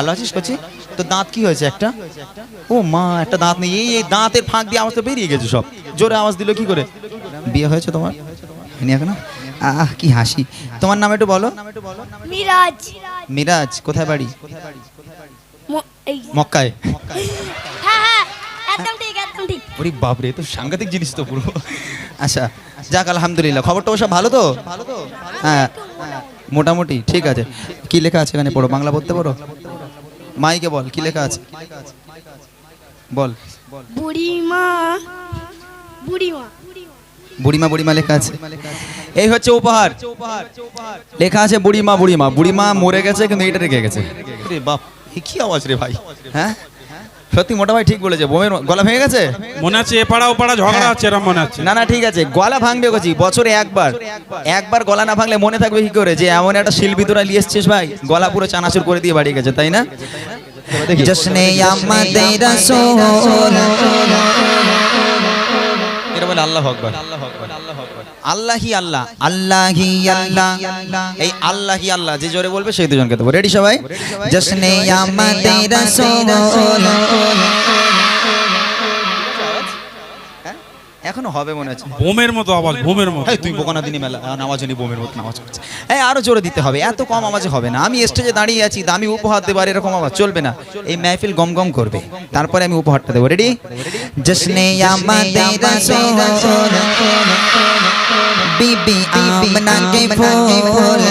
ভালো আছিস কচি? তো দাঁত কি হয়েছে একটা? ও মা একটা দাঁত নেই। এই এই দাঁতের ফাঁক দিয়ে আওয়াজ তো বেরিয়ে গেছে সব। জোরে আওয়াজ দিল কি করে? বিয়ে হয়েছে তোমার? হয়নি এখনও? আহ কি হাসি। তোমার নাম একটু বলো। মিরাজ। মিরাজ কোথায় বাড়ি? মক্কায়। হ্যাঁ হ্যাঁ ওরে বাপরে তো সাংঘাতিক জিনিস তো পুরো। আচ্ছা যাক আলহামদুলিল্লাহ। খবরটা সব ভালো তো ভালো তো? হ্যাঁ মোটামুটি ঠিক আছে। কি লেখা আছে এখানে? পড়ো বাংলা পড়তে পারো? মাইকে বল কি লেখা আছে? বল। বুড়িমা বুড়িমা। বুড়িমা বুড়িমা লেখা আছে। এই হচ্ছে উপহার। লেখা আছে বুড়িমা বুড়িমা। বুড়িমা মরে গেছে কিন্তু এটা রেখে গেছে। রে বাপ এ কি আওয়াজ রে ভাই? হ্যাঁ? সত্যি মোটা ভাই ঠিক বলেছে বোমের গলা ভেঙে গেছে? মনে আছে এপাড়া ওপাড়া ঝগড়া হচ্ছে এরম মনে হচ্ছে না না ঠিক আছে গলা ভাঙবে গেছি বছরে একবার। একবার গলা না ভাঙলে মনে থাকবে কি করে? যে এমন একটা শিল্পী তোরা নিয়ে এসছিস ভাই গলা পুরো চানাচুর করে দিয়ে বাড়ি গেছে তাই না? জশ্নে আমাদের রাসূল বলে আল্লাহ আকবার। আল্লাহি আল্লাহ আল্লাহি আল্লাহ এই আল্লাহি আল্লাহ যে জোরে বলবে সেই দুজনকে দেবো। রেডি সবাই? জশ্নে আমাদের রাসূল হ্যাঁ? এখনও হবে মনে হচ্ছে। বোমের মতো আওয়াজ বোমের মতো। তুই বোকানা দিনে মেলা নামাজ হয়নি বোমের মতো নামাজ করছে এই আরও জোরে দিতে হবে। এত কম আওয়াজে হবে না। আমি স্টেজে দাঁড়িয়ে আছি দামি উপহার দেবার এরকম আওয়াজ চলবে না। এই মেহফিল গম গম করবে। তারপরে আমি উপহারটা দেবো। রেডি জশ্নে আমাদের রাসূল বিবি আমনা কে ফুল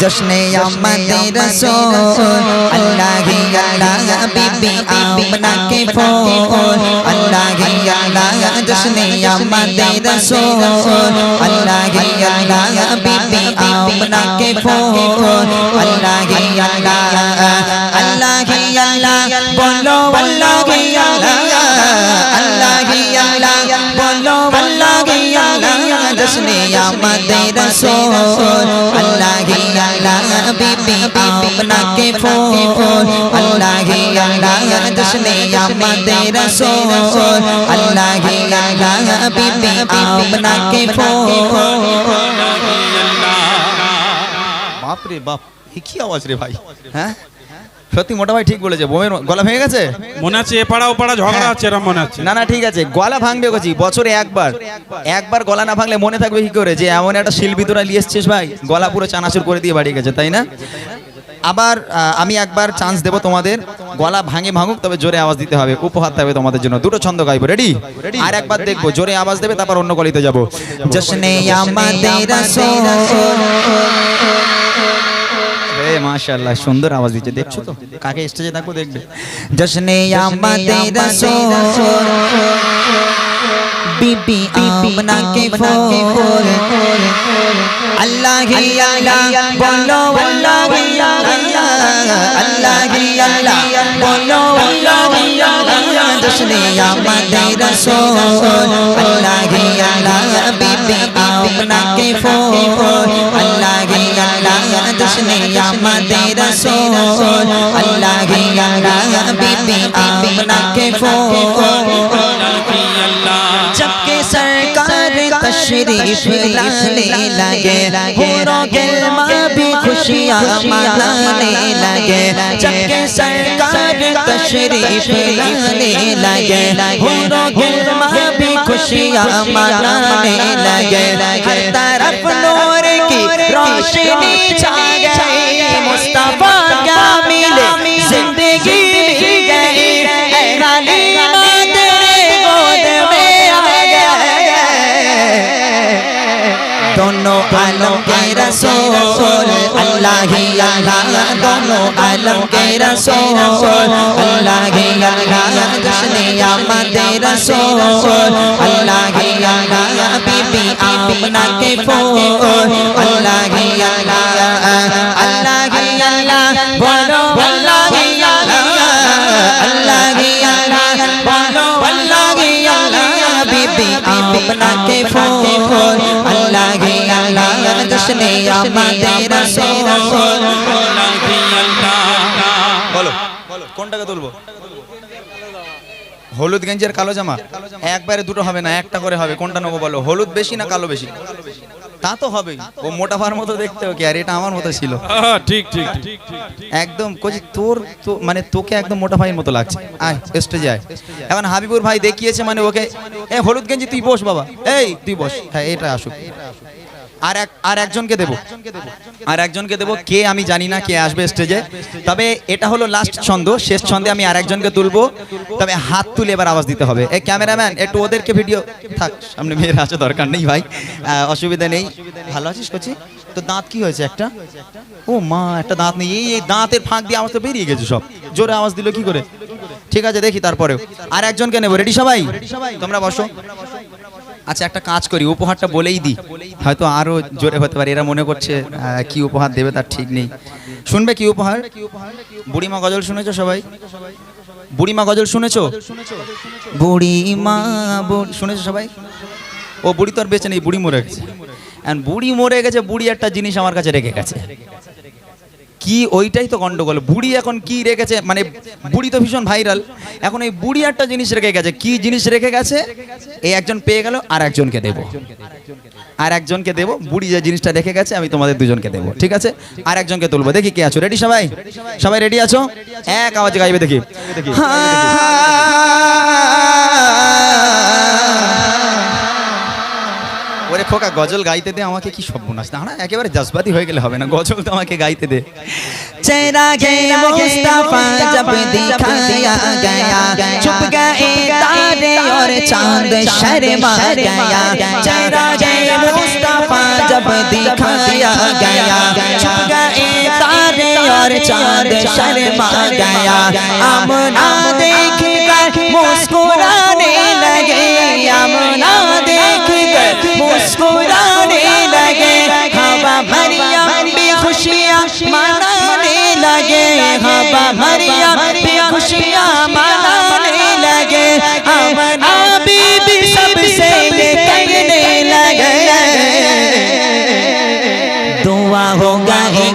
জশ্নে আমাদের রাসূল আল্লাহি আল্লাহ বিবি আমনা কে ফুল আল্লাহি আল্লাহ জশ্নে আমাদের রাসূল আল্লাহি আল্লাহ বিবি আমনা কে ফুল আল্লাহি আল্লাহ আল্লাহি আল্লাহ বলো আল্লাহি আল্লাহ আল্লাহি জশ্নে আমাদের রাসূল আল্লাহি আল্লাহ বিবি আপনাকে ফোন আল্লাহি আল্লাহ জশ্নে আমাদের রাসূল আল্লাহি আল্লাহ বিবি আমনা কে ফুল বাপ রে বাপ। এ কি আওয়াজ রে ভাই? হ্যাঁ? সত্যি মোটা ভাই ঠিক বলেছে বোমের গলা ভেঙে গেছে? মনে আছে এপাড়া ওপাড়া ঝগড়া হচ্ছে এরম মনে হচ্ছে না না ঠিক আছে গলা ভাঙবে গেছি বছরে একবার। একবার গলা না ভাঙলে মনে থাকবে কি করে যে এমন একটা শিল্পী তোরা নিয়ে এসছিস ভাই গলা পুরো চানাচুর করে দিয়ে বাড়ি গেছে তাই না? আবার আমি একবার চান্স দেবো তোমাদের গলা ভাঙে ভাঙুক তবে জোরে আওয়াজ দিতে হবে উপহার থাকবে তোমাদের জন্য দুটো ছন্দ গাইবো রেডি আর একবার দেখব জোরে আওয়াজ দেবে তারপর অন্য গলিতে যাব। জশ্নে আমাদের রাসূল মাশাআল্লাহ, সুন্দর আওয়াজ দিচ্ছে। দেখছ তো? কাকে স্টেজে থাকব দেখবে? জশ্নে আমাদের রাসূল। বিবি আমনা কে ফুল আল্লাহি আল্লাহ, বলো আল্লাহি আল্লাহ। আল্লাহি বলো আল্লাহি জশ্নে আমাদের রাসূল। আল্লাহি আল্লাহ, বিবি আমনা কে ফুল रसूल अल्लाह अल्लाह बीबी आमना के सरकार तशरीफ़ लाने लगे खुशियाँ लगे। जबकि सरकार तशरीफ़ लाने लगे खुशियाँ लगे। तरफ़ की रोशनी छा गई। दोनों आलम के रसूल अल्लाह ही अल्लाह दोनों आलम के रसूल अल्लाह ही अल्लाह जश्न आमद रसूल अल्लाह ही अल्लाह बीबी आमना के फूल अल्लाह ही अल्लाह अल्लाह ही अल्लाह बोलो अल्लाह ही अल्लाह अल्लाह ही अल्लाह बोलो अल्लाह ही अल्लाह बीबी आमना के फूल अल्लाह ही আসলে আমাদের বলো। কোনটাকে তুলবো? হলুদ গেঞ্জি কালো জামা? একবারে দুটো হবে না একটা করে হবে। কোনটা নেব বলো? হলুদ বেশি না কালো বেশি? তা তো হবে ও মোটাফার মতো দেখতে ওকে আর এটা আমার মতো ছিল। ঠিক ঠিক একদম কোচি তোর মানে তোকে একদম মোটাফাইয়ের মতো লাগছে। আয় স্টেজে আয়। এখন হাবিবুর ভাই দেখিয়েছে মানে ওকে এ হলুদ গেঞ্জি তুই বস বাবা। এই তুই বস। হ্যাঁ এটা আসুক। আর এক আর একজনকে দেবো। আর একজনকে দেবো। কে আমি জানি না কে আসবে স্টেজে তবে এটা হলো লাস্ট ছন্দ। শেষ ছন্দে আমি আর একজনকে তুলবো। তবে হাত তুলে এবার আওয়াজ দিতে হবে। এই ক্যামেরাম্যান একটু ওদেরকে ভিডিও থাক, সামনে মেয়ের আছে দরকার নেই ভাই। অসুবিধা নেই। ভালো আছিস কচি? তো দাঁত কি হয়েছে একটা? ও মা, একটা দাঁত নেই। এই দাঁতের ফাঁক দিয়ে আওয়াজ তো বেরিয়ে গেছে সব। জোরে আওয়াজ দিল কি করে? ঠিক আছে, দেখি তারপরেও। আর একজনকে নেব। রেডি সবাই? তোমরা বসো। আচ্ছা একটা কাজ করি, উপহারটা বলেই দিই। হয়তো আরও জোরে হতে পারে, এরা মনে করছে কি উপহার দেবে তার ঠিক নেই। শুনবে কি উপহার? বুড়িমা গজল শুনেছো সবাই? বুড়িমা গজল শুনেছো? বুড়িমা বুড়ি- শুনেছো সবাই? ও, বুড়ি তো আর বেঁচে নেই, বুড়ি মরে গেছে। বুড়ি মরে গেছে, বুড়ি একটা জিনিস আমার কাছে রেখে গেছে। কি ওইটাই তো গন্ডগোল বুড়ি এখন কি রেখেছে মানে বুড়ি তো ভীষণ ভাইরাল এখন এই বুড়ি একটা জিনিস রেখে গেছে কি জিনিস রেখে গেছে এই একজন পেয়ে গেল আর একজনকে দেব আর একজনকে দেবো বুড়ি যে জিনিসটা রেখে গেছে আমি তোমাদের দুজনকে দেব ঠিক আছে আর একজনকে তুলবো দেখি কে আছো রেডি সবাই সবাই রেডি আছো এক আওয়াজে গাইবে দেখি ওরে খোকা গজল গাইতে দে আমাকে কি সর্বনাশ না না একেবারে জজবাতি হয়ে গেলে হবে না গজল তো আমাকে গাইতে দে चेहरा गे मुस्तफा जब दिखाया गया छुप गए तारे और चांद शर्मा गया चेहरा गे मुस्तफा जब दिखाया गया छुप गए तारे और चांद शर्मा गया आमना देख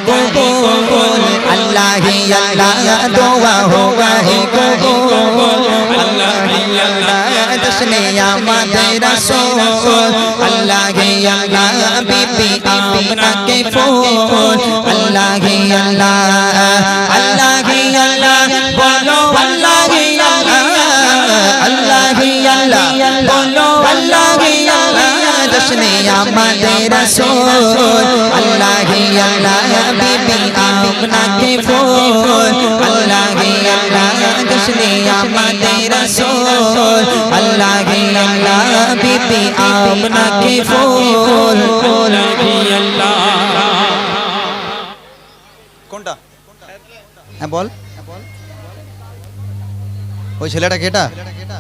কবো আল্লাহ আল্লাহ দোয়া হোগা হে কবো তসলে আমাদের রাসূল আল্লাহ আল্লাহ আল্লাহ আল্লাহ আমাদের সোল আল্লাহ বিবি আপনাকে ফোন আল্লাহ কৃষ্ণে আমাদের সোল আল্লাহ বিবি আপনাকে ফোন কোনটা হ্যাঁ বল ওই ছেলেটা কেটা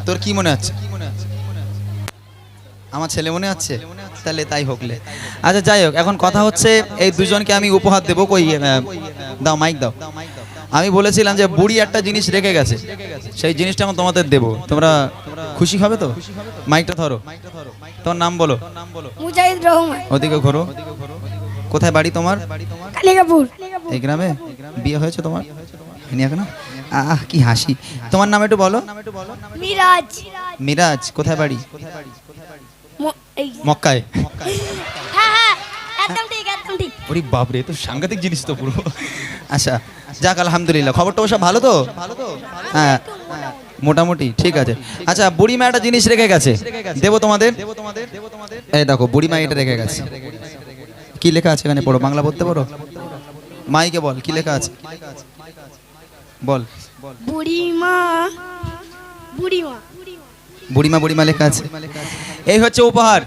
তোর কি মনে হচ্ছে আমার ছেলে মনে আছে তাহলে তাই হোকলে আচ্ছা যাই হোক এখন কথা হচ্ছে এই দুজনকে আমি উপহার দেবো। কই দাও মাইক দাও। আমি বলেছিলাম যে বুড়ি একটা জিনিস রেখে গেছে। সেই জিনিসটা এখন তোমাদের দেবো। তোমরা খুশি হবে তো? মাইকটা ধরো। তোমার নাম বলো। মুজাহিদ রহমান। ওদিকে ঘোরো। কোথায় বাড়ি তোমার? কালিকাপুর এই গ্রামে? বিয়ে হয়েছে তোমার? আহ কি হাসি। তোমার নাম একটু বলো। মিরাজ। মিরাজ কোথায় বাড়ি? মক্কায়। হ্যাঁ হ্যাঁ একদম ঠিক একদম ঠিক। ওরে বাপরে তো সাংঘাতিক জিনিস তো পুরো। আচ্ছা যাক আলহামদুলিল্লাহ। খবরটা সব ভালো তো? হ্যাঁ মোটামুটি ঠিক আছে। আচ্ছা বুড়িমা একটা জিনিস রেখে গেছে। দেবো তোমাদের? এই দেখো বুড়িমা এটা রেখে গেছে। কি লেখা আছে এখানে? পড়ো বাংলা পড়তে পারো? মাইকে বল কি লেখা আছে? বল। বুড়িমা বুড়িমা। বুড়িমা বুড়িমা লেখা আছে। এই হচ্ছে উপহার।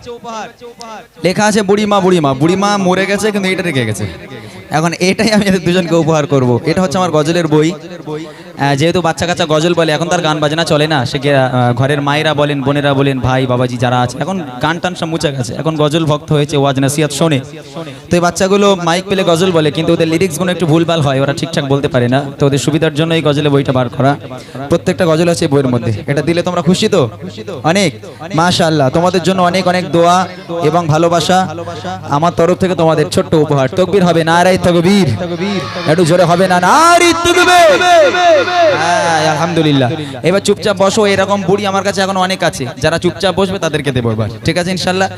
লেখা আছে বুড়িমা বুড়িমা। বুড়িমা মরে গেছে, কিন্তু এটা রেখে গেছে। এখন এটাই আমি দুজনকে উপহার করব। এটা হচ্ছে আমার গজলের বই। যেহেতু বাচ্চা কাচ্চা গজল বলে, এখন তার গান বাজনা চলে না। সে ঘরের মায়েরা বলেন, বোনেরা বলেন, ভাই, বাবাজি যারা আছে, এখন গান টান সব মুছে গেছে। এখন গজল ভক্ত হয়েছে, ওয়াজ নাসিয়াত শোনে। তো এই বাচ্চাগুলো মাইক পেলে গজল বলে, কিন্তু ওদের লিরিক্সগুলো একটু ভুলভাল হয়, ওরা ঠিকঠাক বলতে পারে না। তো ওদের সুবিধার জন্য এই গজলে বইটা বার করা। প্রত্যেকটা গজল আছে বইয়ের মধ্যে। এটা দিলে তোমরা খুশি তো? অনেক। মাশাআল্লাহ, তোমাদের জন্য অনেক অনেক দোয়া এবং ভালোবাসা। আমার তরফ থেকে তোমাদের ছোট্ট উপহার। তকবীর হবে না রাই তকবীর। একটু জোরে হবে না? নারী তকবীর। আলহামদুলিল্লাহ। এবার চুপচাপ বসো এরকম বুড়ি আমার কাছে এখন অনেক আছে। যারা চুপচাপ বসবে তাদেরকে দেবো এবার। ঠিক আছে ইনশাল্লাহ।